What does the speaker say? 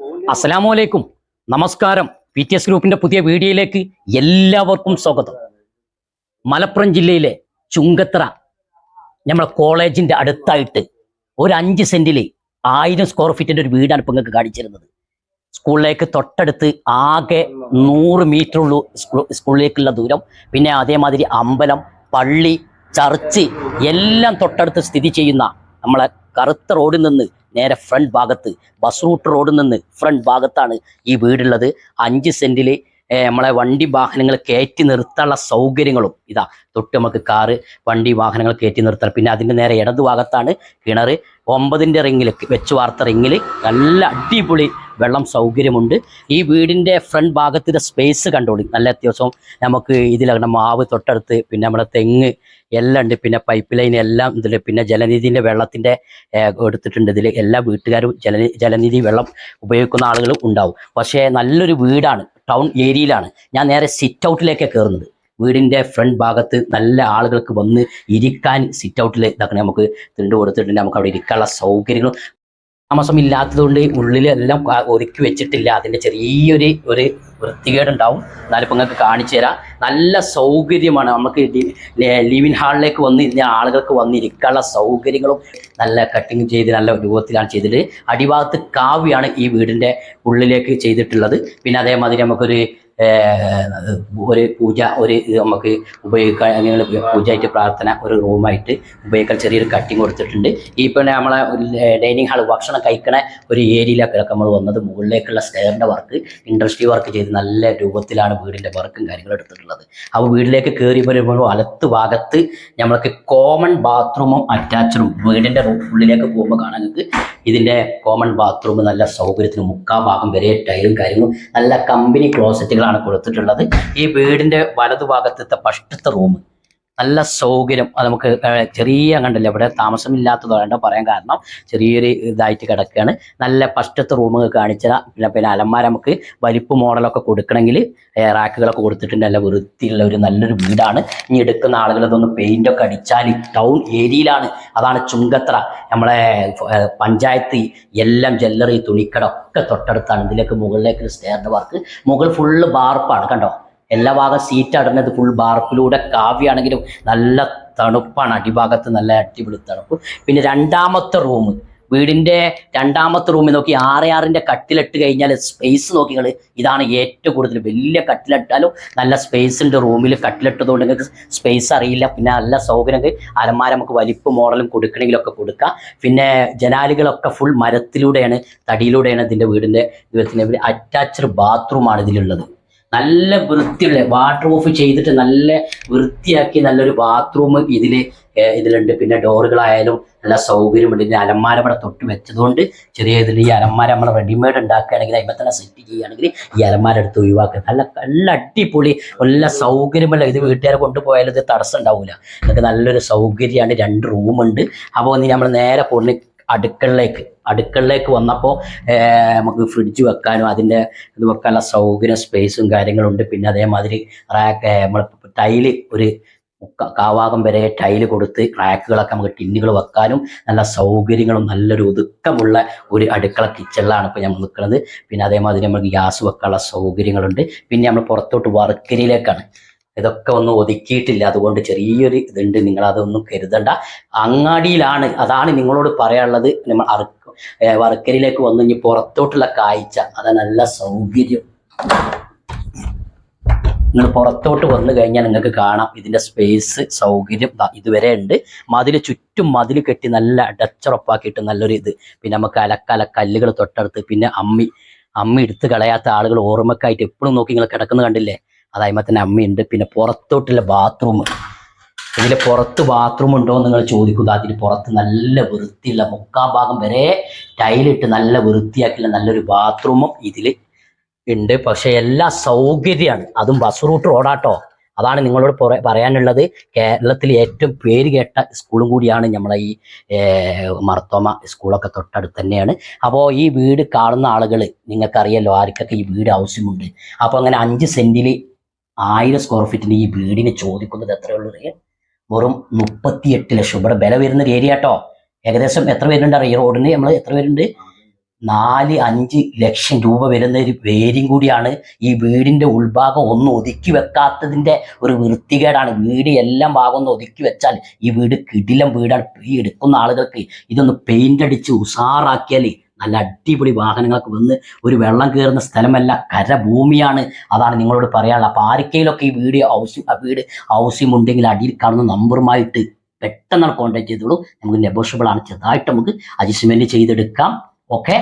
അസ്സലാമലൈക്കും നമസ്കാരം. P T S ഗ്രൂപ്പിന്റെ പുതിയ വീഡിയോയിലേക്ക് എല്ലാവർക്കും സ്വാഗതം. മലപ്പുറം ജില്ലയിലെ ചുങ്കത്ര നമ്മളെ കോളേജിന്റെ അടുത്തായിട്ട് ഒരു അഞ്ച് സെന്റിൽ ആയിരം സ്ക്വയർ ഫീറ്റിന്റെ ഒരു വീടാണ് ഇപ്പൊ നിങ്ങൾക്ക് കാണിച്ചിരുന്നത്. സ്കൂളിലേക്ക് തൊട്ടടുത്ത് ആകെ നൂറ് മീറ്റർ ഉള്ളൂ സ്കൂളിലേക്കുള്ള ദൂരം. പിന്നെ അതേമാതിരി അമ്പലം പള്ളി ചർച്ച് എല്ലാം തൊട്ടടുത്ത് സ്ഥിതി ചെയ്യുന്ന നമ്മളെ കറുത്ത റോഡിൽ നിന്ന് നേരെ ഫ്രണ്ട് ഭാഗത്ത് ബസ് റൂട്ട് റോഡിൽ നിന്ന് ഫ്രണ്ട് ഭാഗത്താണ് ഈ വീടുള്ളത്. അഞ്ച് ഏർ നമ്മളെ വണ്ടി വാഹനങ്ങൾ കയറ്റി നിർത്താനുള്ള സൗകര്യങ്ങളും. ഇതാ തൊട്ട് നമുക്ക് കാറ് വണ്ടി വാഹനങ്ങൾ കയറ്റി നിർത്താൻ പിന്നെ അതിന്റെ നേരെ ഇടതു ഭാഗത്താണ് കിണർ. ഒമ്പതിന്റെ റിങ്ങിൽ വെച്ച് വാർത്ത റിങ്ങിൽ നല്ല അടിപൊളി വെള്ളം സൗകര്യമുണ്ട്. ഈ വീടിന്റെ ഫ്രണ്ട് ഭാഗത്തിന്റെ സ്പേസ് കണ്ടോളി. നല്ല അത്യാവശ്യം നമുക്ക് ഇതിലങ്ങനെ മാവ് തൊട്ടടുത്ത് പിന്നെ നമ്മുടെ തെങ്ങ് എല്ലാം ഉണ്ട്. പിന്നെ പൈപ്പ് ലൈൻ എല്ലാം ഇതിൽ പിന്നെ ജലനിധിന്റെ വെള്ളത്തിന്റെ എടുത്തിട്ടുണ്ട് ഇതിൽ. എല്ലാ വീട്ടുകാരും ജല ജലനിധി വെള്ളം ഉപയോഗിക്കുന്ന ആളുകളും ഉണ്ടാവും. പക്ഷേ നല്ലൊരു വീടാണ്. ടൗൺ ഏരിയയിലാണ്. ഞാൻ നേരെ സിറ്റ് ഔട്ടിലേക്ക് കയറുന്നത് വീടിന്റെ ഫ്രണ്ട് ഭാഗത്ത് നല്ല ആളുകൾക്ക് വന്ന് ഇരിക്കാൻ സിറ്റ് ഔട്ടിൽ ഇതൊക്കെ നമുക്ക് തിണ്ട് കൊടുത്തിട്ടുണ്ട് നമുക്ക് അവിടെ ഇരിക്കാനുള്ള സൗകര്യങ്ങളും താമസം ഇല്ലാത്തതുകൊണ്ട് ഉള്ളിലെല്ലാം ഒരുക്കി വെച്ചിട്ടില്ല. അതിന്റെ ചെറിയൊരു ഒരു വൃത്തികേടുണ്ടാവും. എന്നാലും ഇപ്പം നിങ്ങൾക്ക് കാണിച്ചു തരാം. നല്ല സൗകര്യമാണ് നമുക്ക് ലിവിൻ ഹാളിലേക്ക് വന്ന് ഇരുന്ന ആളുകൾക്ക് വന്നിരിക്കാനുള്ള സൗകര്യങ്ങളും നല്ല കട്ടിങ് ചെയ്ത് നല്ല രൂപത്തിലാണ് ചെയ്തിട്ട് അടിഭാഗത്ത് കാവ്യാണ് ഈ വീടിന്റെ ഉള്ളിലേക്ക് ചെയ്തിട്ടുള്ളത്. പിന്നെ അതേമാതിരി നമുക്കൊരു ഒരു പൂജ ഒരു നമുക്ക് ഉപയോഗിക്കാൻ അങ്ങനെ പൂജയായിട്ട് പ്രാർത്ഥന ഒരു റൂമായിട്ട് ഉപയോഗിക്കാൻ ചെറിയൊരു കട്ടിങ് കൊടുത്തിട്ടുണ്ട്. ഈ പിന്നെ നമ്മളെ ഡൈനിങ് ഹാൾ ഭക്ഷണം കഴിക്കണ ഒരു ഏരിയയിലൊക്കെ നമ്മൾ വന്നത് മുകളിലേക്കുള്ള സ്റ്റെയറിന്റെ വർക്ക് ഇൻഡസ്ട്രി വർക്ക് ചെയ്ത് നല്ല രൂപത്തിലാണ് വീടിന്റെ വർക്കും കാര്യങ്ങളും എടുത്തിട്ടുള്ളത്. അപ്പോൾ വീട്ടിലേക്ക് കയറി വരുമ്പോൾ വലത്ത് ഭാഗത്ത് നമ്മൾക്ക് കോമൺ ബാത്റൂമും അറ്റാച്ചഡും വീടിന്റെ ഉള്ളിലേക്ക് പോകുമ്പോൾ കാണാൻ നിങ്ങൾക്ക് ഇതിന്റെ കോമൺ ബാത്റൂം നല്ല സൗകര്യത്തിന് മുക്കാ ഭാഗം വരെ ടൈലും കാര്യങ്ങളും നല്ല കമ്പനി ക്ലോസറ്റുകളാണ് കൊടുത്തിട്ടുള്ളത്. ഈ വീടിന്റെ വലതു ഭാഗത്തത്തെ ഫസ്റ്റത്തെ റൂം നല്ല സൗകര്യം. അത് നമുക്ക് ചെറിയ കണ്ടില്ല ഇവിടെ താമസമില്ലാത്തതാണ് പറയാൻ കാരണം ചെറിയൊരു ഇതായിട്ട് കിടക്കുകയാണ്. നല്ല ഫസ്റ്റത്തെ റൂമൊക്കെ കാണിച്ചത് പിന്നെ പിന്നെ അലമാര നമുക്ക് വലിപ്പ് മോഡലൊക്കെ കൊടുക്കണമെങ്കിൽ റാക്കുകളൊക്കെ കൊടുത്തിട്ടുണ്ട്. നല്ല വൃത്തിയുള്ള ഒരു നല്ലൊരു വീടാണ്. ഇനി എടുക്കുന്ന ആളുകൾ ഇതൊന്ന് പെയിന്റ് ഒക്കെ അടിച്ചാൽ ടൗൺ ഏരിയയിലാണ്. അതാണ് ചുങ്കത്ര. നമ്മളെ പഞ്ചായത്ത് എല്ലാം ജ്വല്ലറി തുണിക്കട ഒക്കെ തൊട്ടടുത്താണ്. ഇതിലേക്ക് മുകളിലേക്ക് സ്റ്റെയറിന്റെ വർക്ക് മുകൾ ഫുള്ള് ബാർപ്പാണ് കണ്ടോ? എല്ലാ ഭാഗം സീറ്റ് അടഞ്ഞത് ഫുൾ ബാർപ്പിലൂടെ കാവ്യാണെങ്കിലും നല്ല തണുപ്പാണ്. അടിഭാഗത്ത് നല്ല അടിപൊളി തണുപ്പ്. പിന്നെ രണ്ടാമത്തെ റൂം വീടിന്റെ രണ്ടാമത്തെ റൂമിൽ നോക്കി ആറ് ആറിന്റെ കട്ടിലിട്ട് കഴിഞ്ഞാൽ സ്പേസ് നോക്കികൾ ഇതാണ് ഏറ്റവും കൂടുതൽ വലിയ കട്ടിലിട്ടാലും നല്ല സ്പേസ് ഉണ്ട് റൂമിൽ കട്ടിലിട്ടതുകൊണ്ട് നിങ്ങൾക്ക് സ്പേസ് അറിയില്ല. പിന്നെ നല്ല സൗകര്യം അലമാര നമുക്ക് വലിപ്പ് മോഡലും കൊടുക്കണമെങ്കിലൊക്കെ കൊടുക്കാം. പിന്നെ ജനാലുകളൊക്കെ ഫുൾ മരത്തിലൂടെയാണ് തടിയിലൂടെയാണ് ഇതിന്റെ വീടിന്റെ ഇതിന്റെ അറ്റാച്ച്ഡ് ബാത്റൂമാണ് ഇതിലുള്ളത്. നല്ല വൃത്തിയുള്ള വാട്ടർ ഓഫ് ചെയ്തിട്ട് നല്ല വൃത്തിയാക്കി നല്ലൊരു ബാത്റൂം ഇതിൽ ഇതിലുണ്ട്. പിന്നെ ഡോറുകളായാലും നല്ല സൗകര്യമുണ്ട്. ഇതിന് അലമാര ഇവിടെ തൊട്ട് വെച്ചതുകൊണ്ട് ചെറിയ ഇതിൽ ഈ അലമാര നമ്മൾ റെഡിമെയ്ഡ് ഉണ്ടാക്കുകയാണെങ്കിൽ അതിമ്പോൾ തന്നെ സെറ്റ് ചെയ്യുകയാണെങ്കിൽ ഈ അലമാര എടുത്ത് ഒഴിവാക്കുക. നല്ല നല്ല അടിപൊളി നല്ല സൗകര്യമുള്ള ഇത് വീട്ടുകാരെ കൊണ്ടുപോയാലും ഇത് തടസ്സം ഉണ്ടാവില്ല നിങ്ങൾക്ക് നല്ലൊരു സൗകര്യമാണ്. രണ്ട് റൂമുണ്ട് അപ്പോൾ ഒന്ന് നമ്മൾ നേരെ പോകുന്ന അടുക്കളയിലേക്ക് അടുക്കളയിലേക്ക് വന്നപ്പോൾ നമുക്ക് ഫ്രിഡ്ജ് വെക്കാനും അതിന്റെ ഇത് വെക്കാനുള്ള സൗകര്യം സ്പേസും കാര്യങ്ങളും ഉണ്ട് പിന്നെ അതേമാതിരി റാക്ക് നമ്മൾ ടൈൽ ഒരു കാവാകം വരെ ടൈൽ കൊടുത്ത് റാക്കുകളൊക്കെ നമുക്ക് ടിന്നുകൾ വെക്കാനും നല്ല സൗകര്യങ്ങളും നല്ലൊരു ഒതുക്കമുള്ള ഒരു അടുക്കള കിച്ചണിലാണ് ഇപ്പോൾ നമ്മൾ നിൽക്കുന്നത് പിന്നെ അതേമാതിരി നമ്മൾ ഗ്യാസ് വെക്കാനുള്ള സൗകര്യങ്ങളുണ്ട്. പിന്നെ നമ്മൾ പുറത്തോട്ട് വർക്കരിയിലേക്കാണ് ഇതൊക്കെ ഒന്നും ഒതുക്കിയിട്ടില്ല. അതുകൊണ്ട് ചെറിയൊരു ഇതുണ്ട്. നിങ്ങൾ അതൊന്നും കരുതണ്ട. അങ്ങാടിയിലാണ് അതാണ് നിങ്ങളോട് പറയാനുള്ളത്. നമ്മൾ അറുക്ക വർക്കരിയിലേക്ക് വന്നു ഇനി പുറത്തോട്ടുള്ള കാഴ്ച. അത് നല്ല സൗകര്യം. നിങ്ങൾ പുറത്തോട്ട് വന്നു കഴിഞ്ഞാൽ നിങ്ങൾക്ക് കാണാം. ഇതിന്റെ സ്പേസ് സൗകര്യം ഇതുവരെ ഉണ്ട്. മതിൽ ചുറ്റും മതിൽ കെട്ടി നല്ല അടച്ചുറപ്പാക്കിയിട്ട് നല്ലൊരു ഇത്. പിന്നെ നമുക്ക് അലക്കല കല്ലുകൾ തൊട്ടടുത്ത്. പിന്നെ അമ്മി അമ്മി എടുത്ത് കളയാത്ത ആളുകൾ ഓർമ്മക്കായിട്ട് എപ്പോഴും നോക്കി നിങ്ങൾ കിടക്കുന്നത് കണ്ടില്ലേ? അതായപ്പോൾ തന്നെ അമ്മയുണ്ട്. പിന്നെ പുറത്തോട്ടുള്ള ബാത്റൂം ഇതിൽ പുറത്ത് ബാത്റൂം ഉണ്ടോ എന്ന് നിങ്ങൾ ചോദിക്കുക അതിന് പുറത്ത് നല്ല വൃത്തിയുള്ള മുക്കാ ഭാഗം വരെ ടൈലിട്ട് നല്ല വൃത്തിയാക്കിയുള്ള നല്ലൊരു ബാത്റൂമും ഇതിൽ ഉണ്ട്. പക്ഷേ എല്ലാ സൗകര്യമാണ്. അതും ബസ് റൂട്ട് റോഡാട്ടോ അതാണ് നിങ്ങളോട് പറയാനുള്ളത്. കേരളത്തിൽ ഏറ്റവും പേര് കേട്ട സ്കൂളും കൂടിയാണ് നമ്മളെ ഈ മർത്തോമ സ്കൂളൊക്കെ തൊട്ടടുത്ത് തന്നെയാണ്. അപ്പോൾ ഈ വീട് കാണുന്ന ആളുകൾ നിങ്ങൾക്കറിയാലോ ആർക്കൊക്കെ ഈ വീട് ആവശ്യമുണ്ട്. അപ്പോൾ അങ്ങനെ അഞ്ച് സെന്റിൽ ആയിരം സ്ക്വയർ ഫീറ്റിന് ഈ വീടിന് ചോദിക്കുന്നത് എത്രയുള്ളൂ വെറും മുപ്പത്തിയെട്ട് ലക്ഷം. ഇവിടെ വില വരുന്ന ഒരു ഏരിയ കേട്ടോ ഏകദേശം എത്ര പേരുണ്ട് ഈ റോഡിന് നമ്മൾ എത്ര പേരുണ്ട് നാല് അഞ്ച് ലക്ഷം രൂപ വരുന്ന ഒരു പേരും കൂടിയാണ് ഈ വീടിന്റെ ഉൾഭാഗം ഒന്ന് ഒതുക്കി വെക്കാത്തതിന്റെ ഒരു വൃത്തികേടാണ്. വീട് എല്ലാം ഭാഗം ഒന്ന് ഒതുക്കി വെച്ചാൽ ഈ വീട് കിടിലം വീടാണ്. ഈ എടുക്കുന്ന ആളുകൾക്ക് ഇതൊന്ന് പെയിന്റ് അടിച്ച് ഉഷാറാക്കിയാൽ നല്ല അടിപൊളി വാഹനങ്ങളൊക്കെ വന്ന് ഒരു വെള്ളം കയറുന്ന സ്ഥലമല്ല കരഭൂമിയാണ്. അതാണ് നിങ്ങളോട് പറയാനുള്ളത്. അപ്പൊ ആർക്കെങ്കിലൊക്കെ ഈ ഹൗസിംഗ് ആ വീട് ഹൗസിംഗ് അടിയിൽ കാണുന്ന നമ്പറുമായിട്ട് പെട്ടെന്ന് കോൺടാക്ട് ചെയ്തോളൂ. നമുക്ക് നെഗോഷ്യബിൾ ആണ്. ചെറുതായിട്ട് നമുക്ക് അഡ്ജസ്റ്റ്മെന്റ് ചെയ്തെടുക്കാം. ഓക്കെ